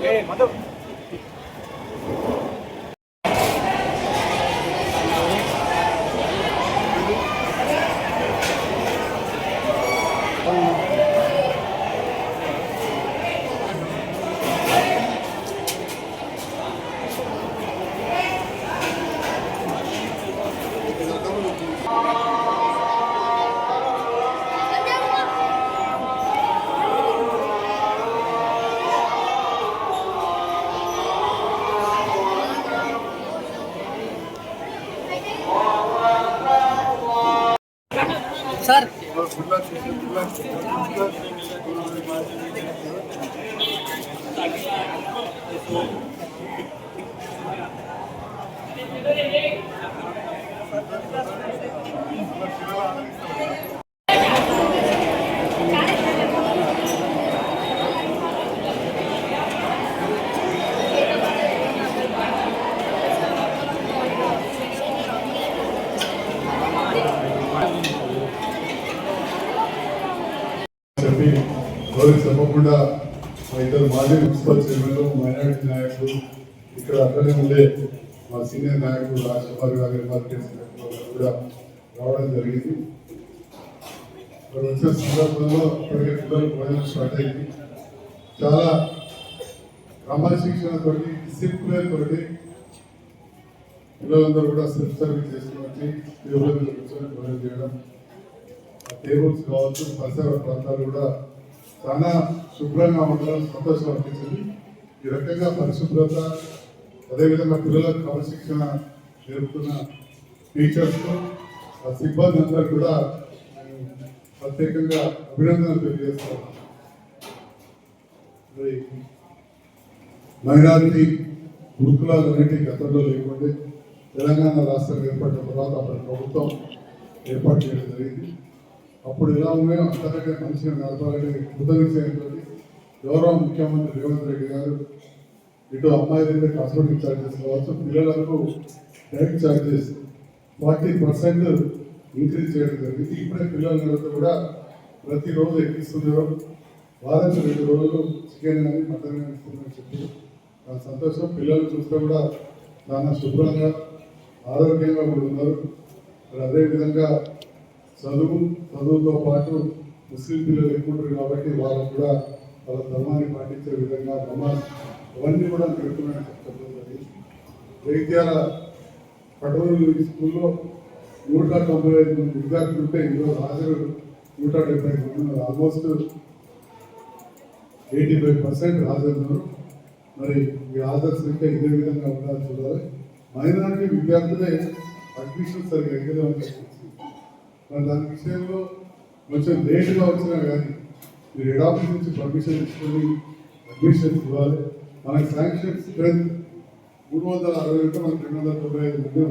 えー、また sir Thank you. చెప్పి గౌరవ చెప్పకుండా మా ఇద్దరు మాజీ మున్సిపల్ చైర్మన్లు మైనారిటీ నాయకులు ఇక్కడ అక్కడే ఉండే మా సీనియర్ నాయకుడు రాజకుమార్ గారి కూడా రావడం జరిగింది. ఇక్కడ వచ్చే సందర్భంలో ఇప్పటికే పిల్లలు భోజనం స్టార్ట్ అయింది. చాలా క్రమశిక్షణ డిసిప్లిన్ తోటి పిల్లలందరూ కూడా సెల్ఫ్ సర్వీస్ చేసుకుని వచ్చి టేబుల్ మీద కూర్చొని భోజనం చేయడం టేబుల్స్ కావచ్చు పరిసర ప్రాంతాలు కూడా చాలా శుభ్రంగా ఉండడం సంతోషం అనిపించింది. ఈ రకంగా పరిశుభ్రత అదేవిధంగా పిల్లలకు క్రమశిక్షణ నేర్పుతున్న టీచర్స్ ఆ సిబ్బంది అందరూ కూడా ప్రత్యేకంగా అభినందనలు తెలియజేస్తాను మైనారిటీ గురుకులాలు అనేటి గతంలో లేకుండే తెలంగాణ రాష్ట్రం ఏర్పడిన తర్వాత అప్పటి ప్రభుత్వం ఏర్పాటు చేయడం జరిగింది. అప్పుడు ఎలా ఉన్నాయో అంతకంటే మంచిగా నడపాలని ఉదరించేటువంటి గౌరవ ముఖ్యమంత్రి రేవంత్ రెడ్డి గారు ఇటు అమ్మాయి దగ్గర కాస్మెటిక్ ఛార్జెస్ కావచ్చు పిల్లలకు direct charges forty percent increase చేయడం జరిగింది. ఇప్పుడే పిల్లలందరూ కూడా ప్రతిరోజు ఎక్కిస్తున్నారు. వారానికి రెండు రోజులు చికెన్ కానీ మటన్ కానీ ఇస్తున్నారని చెప్పి సంతోషం. పిల్లలు చూస్తే కూడా చాలా శుభ్రంగా ఆరోగ్యంగా కూడా ఉన్నారు. మరి అదేవిధంగా చదువు చదువుతో పాటు ముస్లిం పిల్లలు ఎక్కువ ఉంటారు కాబట్టి వాళ్ళకు కూడా వాళ్ళ ధర్మాన్ని పాటించే విధంగా నమాజ్ అవన్నీ కూడా పెడుతున్నాయని చెప్పడం జరిగింది. జగిత్యాల పటోలు ఈ స్కూల్లో నూట తొంభై ఐదు మంది విద్యార్థులు ఉంటే ఈరోజు హాజరు నూట డెబ్బై ఐదు మంది ఆల్మోస్ట్ ఎయిటీ ఫైవ్ పర్సెంట్ హాజరున్నారు. మరి ఈ హాజరు సంఖ్య ఇదే విధంగా ఉండాలి చూడాలి. మైనారిటీ విద్యార్థులే అడ్మిషన్ సరిగ్గా ఎక్కలేమని మరి దాని విషయంలో కొంచెం లేట్గా వచ్చినా కానీ మీరు హెడ్ ఆఫీస్ నుంచి పర్మిషన్ తీసుకొని అడ్మిషన్ ఇవ్వాలి. మనకి శాంక్షన్ స్ట్రెంత్ మూడు వందల అరవై ఒకటి మనకి రెండు వందల తొంభై ఐదు మంది